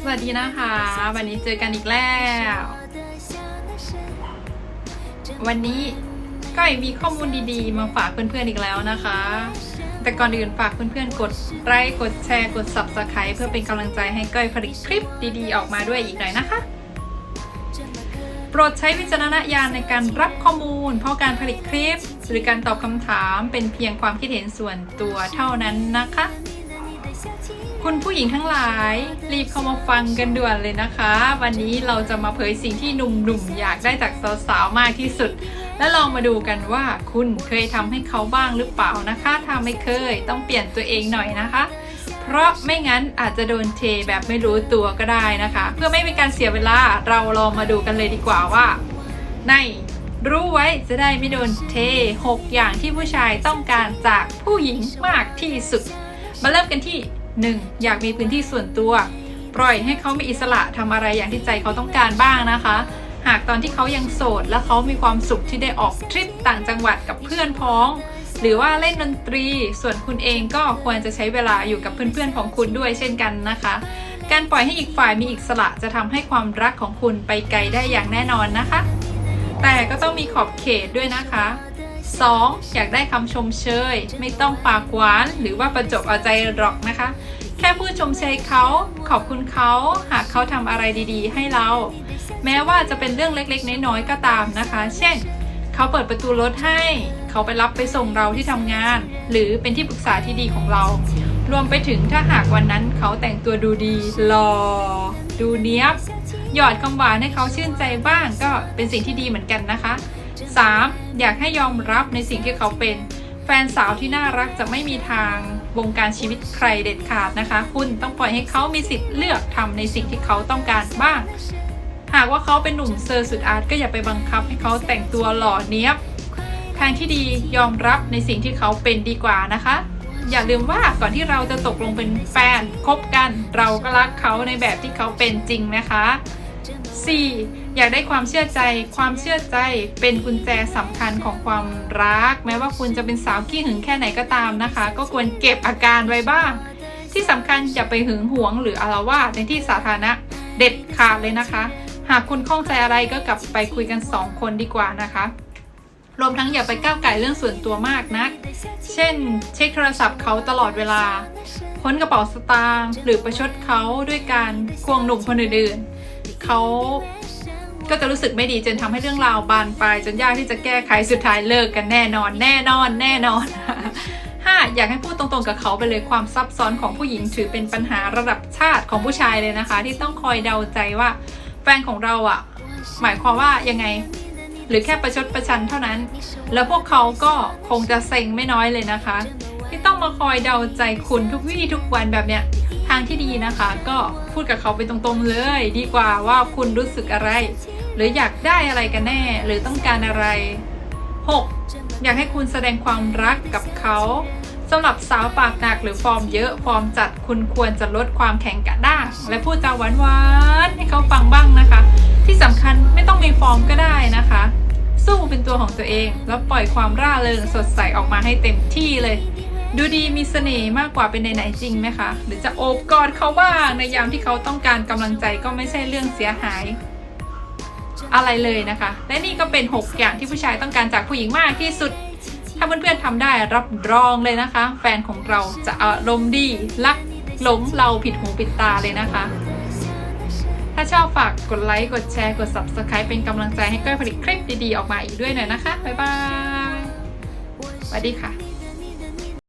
สวัสดีนะคะ วันนี้เจอกันอีกแล้ว วันนี้ก้อยมีข้อมูลดีๆ มาฝากเพื่อนๆอีกแล้วนะคะ แต่ก่อนอื่นฝากเพื่อนๆกดไลค์กดแชร์กด subscribe เพื่อเป็นกำลังใจให้ก้อยผลิตคลิปดีๆ ออกมาด้วยอีกหน่อยนะคะ โปรดใช้วิจารณญาณในการรับข้อมูล เพราะการผลิตคลิป หรือการตอบคำถามเป็นเพียงความคิดเห็นส่วนตัวเท่านั้นนะคะ คุณผู้หญิงทั้งหลาย รีบเข้ามาฟังกันด่วนเลยนะคะ วันนี้เราจะมาเผยสิ่งที่หนุ่มๆอยากได้จากสาวๆมากที่สุด และลองมาดูกันว่าคุณเคยทำให้เขาบ้างหรือเปล่านะคะ ถ้าไม่เคยต้องเปลี่ยนตัวเองหน่อยนะคะ เพราะไม่งั้นอาจจะโดนเทแบบไม่รู้ตัวก็ได้นะคะ เพื่อไม่เป็นการเสียเวลาเราลองมาดูกันเลยดีกว่าว่า ในรู้ไว้จะได้ไม่โดนเท 6 อย่างที่ผู้ชายต้องการจากผู้หญิงมากที่สุด มาเริ่มกันที่ 1. อยากมีพื้นที่ส่วนตัว ปล่อยให้เขามีอิสระทำอะไรอย่างที่ใจเขาต้องการบ้างนะคะ หากตอนที่เขายังโสด และเขามีความสุขที่ได้ออกทริปต่างจังหวัดกับเพื่อนพ้อง หรือว่าเล่นดนตรี ส่วนคุณเองก็ควรจะใช้เวลาอยู่กับเพื่อนๆของคุณด้วยเช่นกันนะคะ การปล่อยให้อีกฝ่ายมีอิสระจะทำให้ความรักของคุณไปไกลได้อย่างแน่นอนนะคะ แต่ก็ต้องมีขอบเขตด้วยนะคะ 2. อยากได้คำชมเชย ไม่ต้องปากหวาน หรือว่าประจบเอาใจหรอกนะคะ แค่พูดชมเชยเขาขอบคุณเขาหากเขาทำอะไรดีๆ ให้เรา แม้ว่าจะเป็นเรื่องเล็กๆ น้อยๆ ก็ตามนะคะ เช่น เขาเปิดประตูรถให้ เขาไปรับไปส่งเราที่ทำงาน หรือเป็นที่ปรึกษาที่ดีของเรา รวมไปถึงถ้าหากวันนั้นเขาแต่งตัวดูดีหล่อดูเนี้ยบหยอดคำหวานให้เขาชื่นใจบ้างก็เป็นสิ่งที่ดีเหมือนกันนะคะ 3. อยากให้ยอมรับในสิ่งที่เขาเป็น แฟนสาวที่น่ารักจะไม่มีทางวงการชีวิตใครเด็ดขาดนะคะ คุณต้องปล่อยให้เขามีสิทธิ์เลือกทำในสิ่งที่เขาต้องการบ้าง หากว่าเขาเป็นหนุ่มเซอร์สุดอาร์ตก็อย่าไปบังคับให้เขาแต่งตัวหล่อเนี้ยบทางที่ดียอมรับในสิ่งที่เขาเป็นดีกว่านะคะ อย่าลืมว่าก่อนที่เราจะตกลงเป็นแฟนคบกัน เราก็รักเขาในแบบที่เขาเป็นจริงนะคะ 4. อยากได้ความเชื่อใจ ความเชื่อใจเป็นกุญแจสำคัญของความรัก แม้ว่าคุณจะเป็นสาวขี้หึงแค่ไหนก็ตามนะคะ ก็ควรเก็บอาการไว้บ้าง ที่สำคัญอย่าไปหึงหวงหรืออาละวาดในที่สาธารณะเด็ดขาดเลยนะคะ หากคุณข้องใจอะไรก็กลับไปคุยกัน 2 คนดีกว่านะคะรวมทั้งอย่าไปก้าวไก่เรื่องส่วนตัวมากนัก เช่น เช็คโทรศัพท์เขาตลอดเวลา ค้นกระเป๋าสตางค์หรือประชดเขาด้วยการควงหนุ่มคนอื่นๆเขาก็จะรู้สึกไม่ดีจนทำให้เรื่องราวบานปลายจนยากที่จะแก้ไขสุดท้ายเลิกกันแน่นอน แน่นอนแน่นอนห้าอยากให้พูดตรงๆกับเขาไปเลยความซับซ้อนของผู้หญิงถือเป็นปัญหาระดับชาติของผู้ชายเลยนะคะ ที่ต้องคอยเดาใจว่าแฟนของเราอะ หมายความว่ายังไง หรือแค่ประชดประชันเท่านั้น แล้วพวกเขาก็คงจะเซ็งไม่น้อยเลยนะคะ ต้องมาคอยเดาใจคุณทุกวี่ทุกวันแบบเนี้ยทางที่ดีนะคะ ก็พูดกับเขาไปตรงๆเลย ดีกว่าว่าคุณรู้สึกอะไร หรืออยากได้อะไรกันแน่ หรือต้องการอะไร 6. อยากให้คุณแสดงความรักกับเขาสำหรับสาวปากหนักหรือฟอร์มเยอะฟอร์มจัดคุณควรจะลดความแข็งกระด้างและพูดจาหวานๆให้เขาฟังบ้างนะคะ ที่สำคัญไม่ต้องมีฟอร์มก็ได้นะคะ สู้เป็นตัวของตัวเอง แล้วปล่อยความร่าเริงสดใสออกมาให้เต็มที่เลย ดูดีมีเสน่ห์มากกว่าเป็นไหนๆจริงไหมคะ หรือจะโอบกอดเขาบ้างในยามที่เขาต้องการกำลังใจก็ไม่ใช่เรื่องเสียหายอะไรเลยนะคะ และนี่ก็เป็น 6 อย่างที่ผู้ชายต้องการจากผู้หญิงมากที่สุด ถ้าเพื่อนๆทำได้รับรองเลยนะคะ แฟนของเราจะอารมณ์ดีรักหลงเราผิดหูผิดตาเลยนะคะ ถ้าชอบฝากกดไลค์ กดแชร์ กด subscribe เป็นกำลังใจให้ก้อยผลิตคลิปดีๆ ออกมาอีกด้วยหน่อยนะคะ บ๊ายบายสวัสดีค่ะ